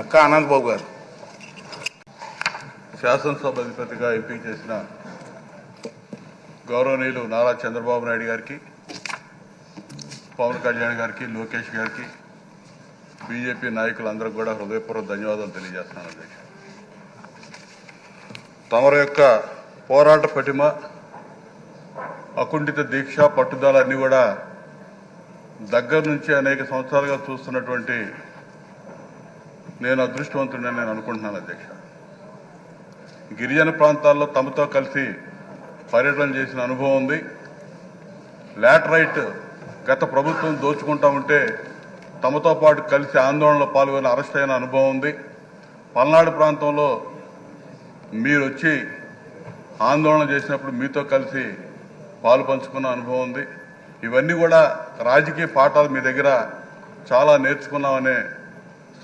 అక్క ఆనంద్ బాబు గారు. శాసనసభ అధిపతిగా ఎంపిక చేసిన గౌరవనీయులు నారా చంద్రబాబు నాయుడు గారికి పవన్ కళ్యాణ్ గారికి లోకేష్ గారికి బీజేపీ నాయకులందరికీ కూడా హృదయపూర్వక ధన్యవాదాలు తెలియజేస్తున్నాను అధ్యక్ష. తమరి యొక్క పోరాట పటిమ అకుంఠిత దీక్ష పట్టుదల అన్నీ కూడా దగ్గర నుంచి అనేక సంవత్సరాలుగా చూస్తున్నటువంటి నేను అదృష్టవంతుడని నేను అనుకుంటున్నాను అధ్యక్ష. గిరిజన ప్రాంతాల్లో తమతో కలిసి పర్యటన చేసిన అనుభవం ఉంది. లాటరైట్ గత ప్రభుత్వం దోచుకుంటా ఉంటే తమతో పాటు కలిసి ఆందోళనలో పాల్గొని అరెస్ట్ అయిన అనుభవం ఉంది. పల్నాడు ప్రాంతంలో మీరు వచ్చి ఆందోళన చేసినప్పుడు మీతో కలిసి పాలు పంచుకున్న అనుభవం ఉంది. ఇవన్నీ కూడా రాజకీయ పాఠాలు మీ దగ్గర చాలా నేర్చుకున్నామనే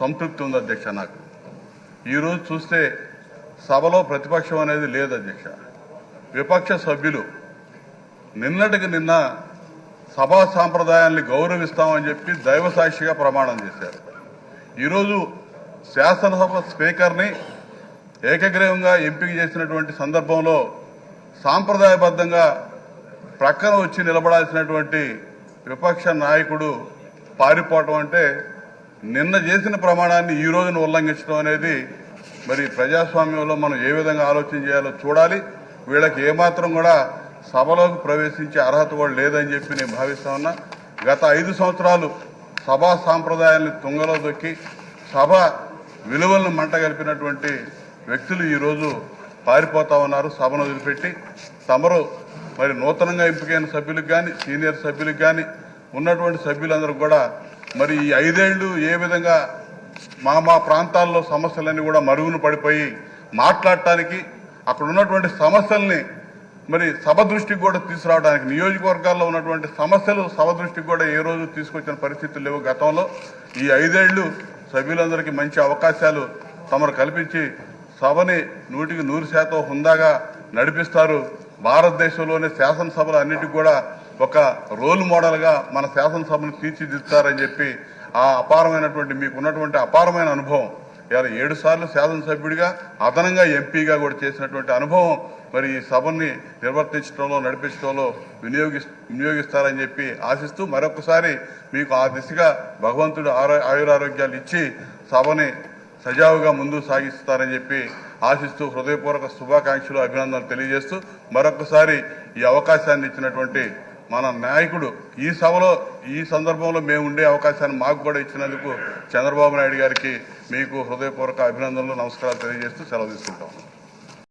సంతృప్తి ఉంది అధ్యక్ష నాకు. ఈరోజు చూస్తే సభలో ప్రతిపక్షం అనేది లేదు అధ్యక్ష. విపక్ష సభ్యులు నిన్నటికి నిన్న సభా సాంప్రదాయాన్ని గౌరవిస్తామని చెప్పి దైవ సాక్షిగా ప్రమాణం చేశారు. ఈరోజు శాసనసభ స్పీకర్ని ఏకగ్రీవంగా ఎంపిక చేసినటువంటి సందర్భంలో సాంప్రదాయబద్ధంగా ప్రక్కన వచ్చి నిలబడాల్సినటువంటి విపక్ష నాయకుడు పారిపోవటం అంటే నిన్న చేసిన ప్రమాణాన్ని ఈ రోజున ఉల్లంఘించడం అనేది మరి ప్రజాస్వామ్యంలో మనం ఏ విధంగా ఆలోచన చేయాలో చూడాలి. వీళ్ళకి ఏమాత్రం కూడా సభలోకి ప్రవేశించే అర్హత కూడా లేదని చెప్పి నేను భావిస్తా ఉన్నా. గత ఐదు సంవత్సరాలు సభా సాంప్రదాయాన్ని తుంగలో దొక్కి సభ విలువలను మంట కలిపినటువంటి వ్యక్తులు ఈరోజు పారిపోతా ఉన్నారు సభను వదిలిపెట్టి. తమరు మరి నూతనంగా ఎంపికైన సభ్యులకు కానీ సీనియర్ సభ్యులకు కానీ ఉన్నటువంటి సభ్యులందరూ కూడా మరి ఈ ఐదేళ్ళు ఏ విధంగా మా మా ప్రాంతాల్లో సమస్యలన్నీ కూడా మరుగున పడిపోయి మాట్లాడటానికి అక్కడ ఉన్నటువంటి సమస్యల్ని మరి సభ దృష్టికి కూడా తీసుకురావడానికి నియోజకవర్గాల్లో ఉన్నటువంటి సమస్యలు సభ దృష్టికి కూడా ఏ రోజు తీసుకొచ్చిన పరిస్థితులు లేవు గతంలో. ఈ ఐదేళ్ళు సభ్యులందరికీ మంచి అవకాశాలు తమరు కల్పించి సభని నూటికి నూరు శాతం హుందాగా నడిపిస్తారు. భారతదేశంలోనే శాసనసభలు అన్నిటికీ కూడా ఒక రోల్ మోడల్గా మన శాసనసభను తీర్చిదిద్దుతారని చెప్పి ఆ అపారమైనటువంటి మీకు ఉన్నటువంటి అపారమైన అనుభవం. ఇలా ఏడు సార్లు శాసనసభ్యుడిగా అదనంగా ఎంపీగా కూడా చేసినటువంటి అనుభవం మరి ఈ సభని నిర్వర్తించడంలో నడిపించడంలో వినియోగి వినియోగిస్తారని చెప్పి ఆశిస్తూ మరొకసారి మీకు ఆ దిశగా భగవంతుడు ఆరో ఆయురారోగ్యాలు ఇచ్చి సభని సజావుగా ముందుకు సాగిస్తారని చెప్పి ఆశిస్తూ హృదయపూర్వక శుభాకాంక్షలు అభినందనలు తెలియజేస్తూ మరొకసారి ఈ అవకాశాన్ని ఇచ్చినటువంటి మన నాయకుడు ఈ సభలో ఈ సందర్భంలో మేము ఉండే అవకాశాన్ని మాకు కూడా ఇచ్చినందుకు చంద్రబాబు నాయుడు గారికి మీకు హృదయపూర్వక అభినందనలు నమస్కారాలు తెలియజేస్తూ సెలవు తీసుకుంటాం.